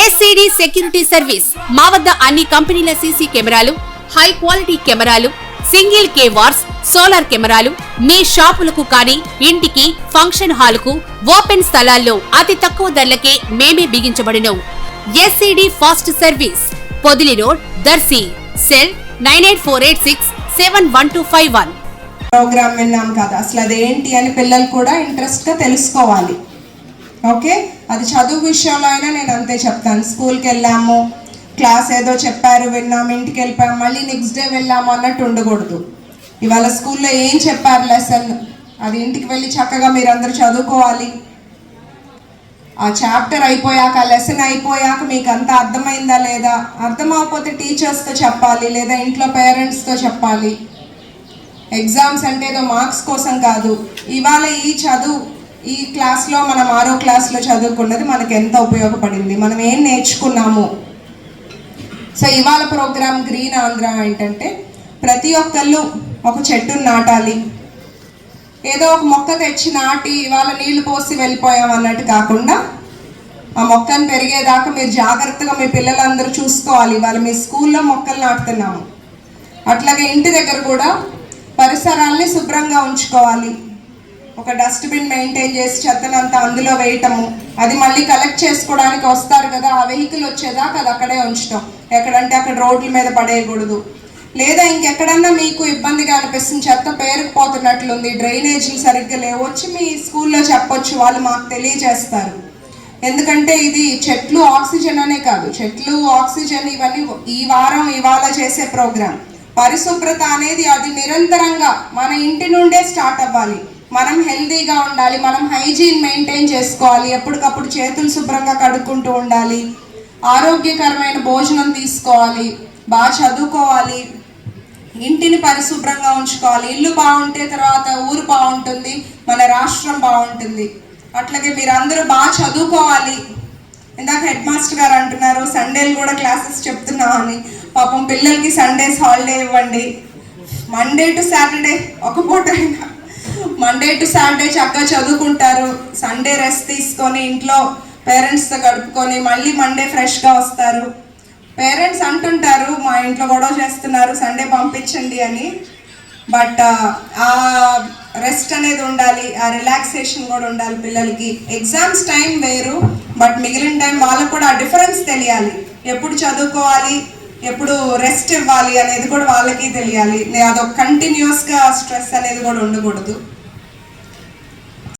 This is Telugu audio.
ఎస్సిడి సెక్యూరిటీ సర్వీస్ మా వద్ద అన్ని కంపెనీల సీసీ కెమెరాలు హై క్వాలిటీ కెమెరాలు సింగిల్ కే వార్స్ సోలార్ కెమెరాలు మీ షాపులకు కానీ ఇంటికి ఫంక్షన్ హాలుకు ఓపెన్ స్థలాల్లో అతి తక్కువ ధరలకే మేమే బిగించబడినవు SCD fast service Podili road Darsi cell nine eight four eight six seven one two five one. Program విన్నాం కదా అసలు అదేంటి అని పిల్లలు కూడా ఇంట్రెస్ట్గా తెలుసుకోవాలి. ఓకే? అది చదువు విషయంలో అయినా నేను అంతే చెప్తాను. స్కూల్కి వెళ్ళాము క్లాస్ ఏదో చెప్పారు విన్నాము ఇంటికి వెళ్ళిపోయాము మళ్ళీ నెక్స్ట్ డే వెళ్ళాము అన్నట్టు ఉండకూడదు. ఇవాళ స్కూల్లో ఏం చెప్పారు లెసన్ అది ఇంటికి వెళ్ళి చక్కగా మీరందరూ చదువుకోవాలి. ఆ చాప్టర్ అయిపోయాక ఆ లెసన్ అయిపోయాక మీకు అంతా అర్థమైందా లేదా? అర్థం అవ్వకపోతే టీచర్స్తో చెప్పాలి లేదా ఇంట్లో పేరెంట్స్తో చెప్పాలి. ఎగ్జామ్స్ అంటే ఏదో మార్క్స్ కోసం కాదు. ఇవాళ ఈ చదువు ఈ క్లాస్లో మనం ఆరో క్లాస్లో చదువుకున్నది మనకు ఎంత ఉపయోగపడింది? మనం ఏం నేర్చుకున్నాము? సో ఇవాళ ప్రోగ్రామ్ గ్రీన్ ఆంధ్ర ఏంటంటే ప్రతి ఒక్కళ్ళు ఒక చెట్టును నాటాలి. ఏదో ఒక మొక్క తెచ్చి నాటి ఇవాళ నీళ్ళు పోసి వెళ్ళిపోయాం అన్నట్టు కాకుండా ఆ మొక్కను పెరిగేదాకా మీరు జాగ్రత్తగా మీ పిల్లలందరూ చూసుకోవాలి. ఇవాళ మీ స్కూల్లో మొక్కలు నాటుతున్నాము. అట్లాగే ఇంటి దగ్గర కూడా పరిసరాల్ని శుభ్రంగా ఉంచుకోవాలి. ఒక డస్ట్బిన్ మెయింటైన్ చేసి చెత్తనంతా అందులో వేయటము. అది మళ్ళీ కలెక్ట్ చేసుకోవడానికి వస్తారు కదా ఆ వెహికల్ వచ్చేదాకా అది అక్కడే ఉంచటం. ఎక్కడంటే అక్కడ రోడ్ల మీద పడేయకూడదు. లేదా ఇంకెక్కడన్నా మీకు ఇబ్బందిగా అనిపిస్తుంది చెత్త పేరుకుపోతున్నట్లుంది డ్రైనేజీలు సరిగ్గా లేవు వచ్చి మీ స్కూల్లో చెప్పొచ్చు వాళ్ళు మాకు తెలియజేస్తారు. ఎందుకంటే ఇది చెట్లు ఆక్సిజన్ అనే కాదు. చెట్లు ఆక్సిజన్ ఇవన్నీ ఈ వారం ఇవాళ చేసే ప్రోగ్రాం పరిశుభ్రత అనేది అది నిరంతరంగా మన ఇంటి నుండే స్టార్ట్ అవ్వాలి. మనం హెల్తీగా ఉండాలి మనం హైజీన్ మెయింటైన్ చేసుకోవాలి ఎప్పటికప్పుడు చేతులు శుభ్రంగా కడుక్కుంటూ ఉండాలి ఆరోగ్యకరమైన భోజనం తీసుకోవాలి బాగా చదువుకోవాలి ఇంటిని పరిశుభ్రంగా ఉంచుకోవాలి ఇల్లు బాగుంటే తర్వాత ఊరు బాగుంటుంది మన రాష్ట్రం బాగుంటుంది. అట్లాగే మీరందరూ బాగా చదువుకోవాలి. ఇందాక హెడ్ మాస్టర్ గారు అంటున్నారు సండేలు కూడా క్లాసెస్ చెప్తున్నామని. పాపం పిల్లలకి సండేస్ హాలిడే ఇవ్వండి. మండే టు సాటర్డే ఒక పూట అయినా. మండే టు సాటర్డే చక్కగా చదువుకుంటారు. సండే రెస్ట్ తీసుకొని ఇంట్లో పేరెంట్స్తో గడుపుకొని మళ్ళీ మండే ఫ్రెష్గా వస్తారు. పేరెంట్స్ అంటుంటారు మా ఇంట్లో గొడవ చేస్తున్నారు సండే పంపించండి అని. బట్ ఆ రెస్ట్ అనేది ఉండాలి ఆ రిలాక్సేషన్ కూడా ఉండాలి పిల్లలకి. ఎగ్జామ్స్ టైం వేరు బట్ మిగిలిన టైం వాళ్ళకు కూడా ఆ డిఫరెన్స్ తెలియాలి. ఎప్పుడు చదువుకోవాలి ఎప్పుడు రెస్ట్ ఇవ్వాలి అనేది కూడా వాళ్ళకి తెలియాలి. అదొక కంటిన్యూస్గా స్ట్రెస్ అనేది కూడా ఉండకూడదు.